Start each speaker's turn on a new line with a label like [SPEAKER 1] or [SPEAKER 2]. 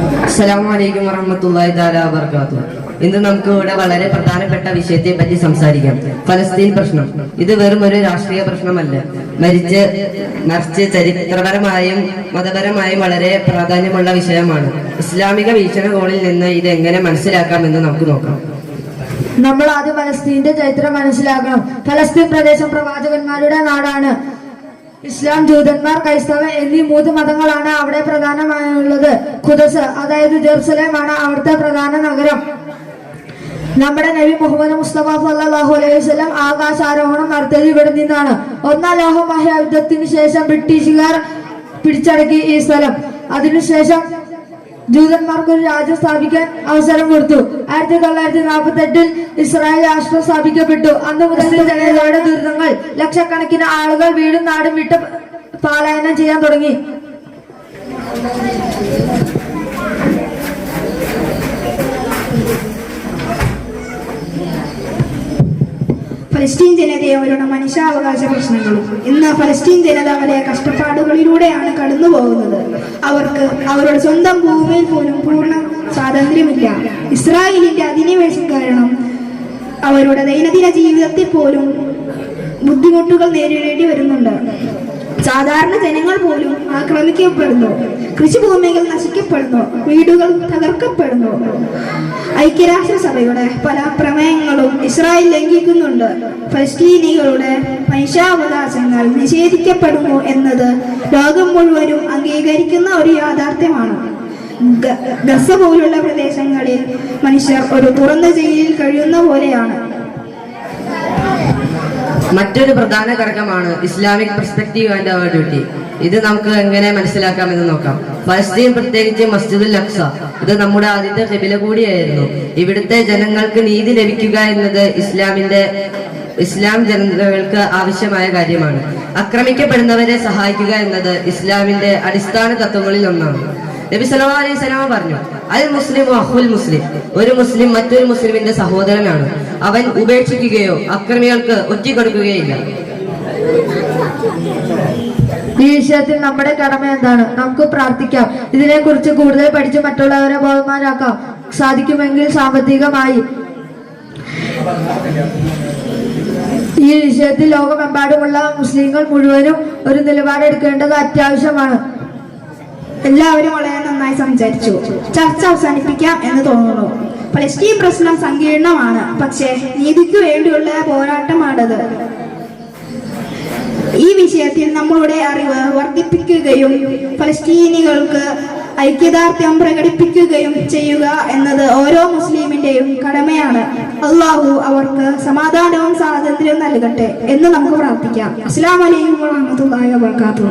[SPEAKER 1] അസ്സലാമു അലൈക്കും താല വർക്കാത്തു ഇന്ന് നമുക്ക് ഇവിടെ വളരെ പ്രധാനപ്പെട്ട വിഷയത്തെ പറ്റി സംസാരിക്കാം. ഫലസ്തീൻ പ്രശ്നം. ഇത് വെറും ഒരു രാഷ്ട്രീയ പ്രശ്നമല്ല. മരിച്ച് മറിച്ച് ചരിത്രപരമായും മതപരമായും വളരെ പ്രാധാന്യമുള്ള വിഷയമാണ്. ഇസ്ലാമിക വീക്ഷണകോണിൽ നിന്ന് ഇത് എങ്ങനെ മനസ്സിലാക്കാമെന്ന് നമുക്ക് നോക്കാം.
[SPEAKER 2] നമ്മൾ ആദ്യം ഫലസ്തീന്റെ ചരിത്രം മനസ്സിലാക്കണം. ഫലസ്തീൻ പ്രദേശം പ്രവാചകന്മാരുടെ നാടാണ്. ഇസ്ലാം ജൂതന്മാർ ക്രൈസ്തവ എന്നീ മൂന്ന് മതങ്ങളാണ് അവിടെ പ്രധാനമായുള്ളത്. ഖുദസ് അതായത് ജെറുസലേമാണ് അവിടുത്തെ പ്രധാന നഗരം. നമ്മുടെ നബി മുഹമ്മദ് മുസ്തഫ സല്ലല്ലാഹു അലൈഹി വസല്ലം ആകാശാരോഹണം നടത്തിയത് ഇവിടെ നിന്നാണ്. ഒന്നാം ലോക മഹായുദ്ധത്തിന് ശേഷം ബ്രിട്ടീഷുകാർ പിടിച്ചടക്കി ഈ സ്ഥലം. അതിനുശേഷം ജൂതന്മാർക്ക് ഒരു രാജ്യം സ്ഥാപിക്കാൻ അവസരം കൊടുത്തു. ആയിരത്തി തൊള്ളായിരത്തി നാൽപ്പത്തി എട്ടിൽ ഇസ്രായേൽ രാഷ്ട്രം സ്ഥാപിക്കപ്പെട്ടു. അന്ന് മുതൽ ദുരിതങ്ങൾ ലക്ഷക്കണക്കിന് ആളുകൾ വീടും നാടും വിട്ട് പാലായനം ചെയ്യാൻ തുടങ്ങി.
[SPEAKER 3] ഫലസ്തീൻ അവരുടെ മനുഷ്യാവകാശ പ്രശ്നങ്ങളും ഇന്ന് ഫലസ്തീൻ ജനത വലിയ കഷ്ടപ്പാടുകളിലൂടെയാണ് കടന്നു പോകുന്നത്. അവർക്ക് അവരുടെ സ്വന്തം ഭൂമിയിൽ പോലും പൂർണ സ്വാതന്ത്ര്യമില്ല. ഇസ്രായേലിന്റെ അധിനിവേശം കാരണം അവരുടെ ദൈനംദിന ജീവിതത്തിൽ പോലും ബുദ്ധിമുട്ടുകൾ നേരിടേണ്ടി വരുന്നുണ്ട്. സാധാരണ ജനങ്ങൾ പോലും ആക്രമിക്കപ്പെടുന്നു. കൃഷിഭൂമികൾ നശിക്കപ്പെടുന്നു. വീടുകൾ തകർക്കപ്പെടുന്നു. ഐക്യരാഷ്ട്രസഭയുടെ പല പ്രമേയങ്ങളും ഇസ്രായേൽ ലംഘിക്കുന്നുണ്ട്. ഫലസ്തീനികളുടെ മനുഷ്യാവകാശങ്ങൾ നിഷേധിക്കപ്പെടുന്നു എന്നത് ലോകം മുഴുവനും അംഗീകരിക്കുന്ന ഒരു യാഥാർത്ഥ്യമാണ്. ഗസ പോലുള്ള പ്രദേശങ്ങളിൽ മനുഷ്യർ ഒരു തുറന്ന ജയിലിൽ കഴിയുന്ന പോലെയാണ്.
[SPEAKER 1] മറ്റൊരു പ്രധാന ഘടകമാണ് Islamic perspective and our duty ഇത് നമുക്ക് എങ്ങനെ മനസ്സിലാക്കാം എന്ന് നോക്കാം. ഫലസ്തീൻ പ്രത്യേകിച്ച് മസ്ജിദുൽ അക്സ ഇത് നമ്മുടെ ആദ്യത്തെ കബില കൂടിയായിരുന്നു. ഇവിടുത്തെ ജനങ്ങൾക്ക് നീതി ലഭിക്കുക എന്നത് ഇസ്ലാമിന്റെ ഇസ്ലാം ജനതകൾക്ക് ആവശ്യമായ കാര്യമാണ്. ആക്രമിക്കപ്പെടുന്നവരെ സഹായിക്കുക എന്നത് ഇസ്ലാമിന്റെ അടിസ്ഥാന തത്വങ്ങളിൽ ഒന്നാണ്. നബി സല്ലല്ലാഹു അലൈഹി വസല്ലം പറഞ്ഞു അൽ മുസ്ലിം അഹുൽ മുസ്ലിം. ഒരു മുസ്ലിം മറ്റൊരു മുസ്ലിമിന്റെ സഹോദരനാണ്. അവൻ ഉപേക്ഷിക്കുകയോ അക്രമികൾക്ക് ഒറ്റിക്കൊടുക്കുകയില്ല.
[SPEAKER 2] ഈ വിഷയത്തിൽ നമ്മുടെ കടമ എന്താണ്? നമുക്ക് പ്രാർത്ഥിക്കാം. ഇതിനെക്കുറിച്ച് കൂടുതൽ പഠിച്ച് മറ്റുള്ളവരെ ബോധവാനാക്കാം സാധിക്കുമെങ്കിൽ സാമ്പത്തികമായി. ഈ വിഷയത്തിൽ ലോകമെമ്പാടുമുള്ള മുസ്ലിങ്ങൾ മുഴുവനും ഒരു നിലപാടെടുക്കേണ്ടത് അത്യാവശ്യമാണ്.
[SPEAKER 3] എല്ലാവരും വളരെ നന്നായി സംസാരിച്ചു. ചർച്ച അവസാനിപ്പിക്കാം എന്ന് തോന്നുന്നു. പലസ്തീൻ പ്രശ്നം സങ്കീർണമാണ്. പക്ഷേ നീതിക്ക് വേണ്ടിയുള്ള പോരാട്ടമാണത്. ഈ വിഷയത്തിൽ നമ്മളുടെ അറിവ് വർദ്ധിപ്പിക്കുകയും ഫലസ്തീനികൾക്ക് ഐക്യദാർഢ്യം പ്രകടിപ്പിക്കുകയും ചെയ്യുക എന്നത് ഓരോ മുസ്ലിമിന്റെയും കടമയാണ്. അള്ളാഹു അവർക്ക് സമാധാനവും സ്വാതന്ത്ര്യവും നൽകട്ടെ എന്ന് നമുക്ക് പ്രാർത്ഥിക്കാം. അസ്സാം വലൈക്കും വാഹമത്തല്ലാഹി വാബർക്കാത്തു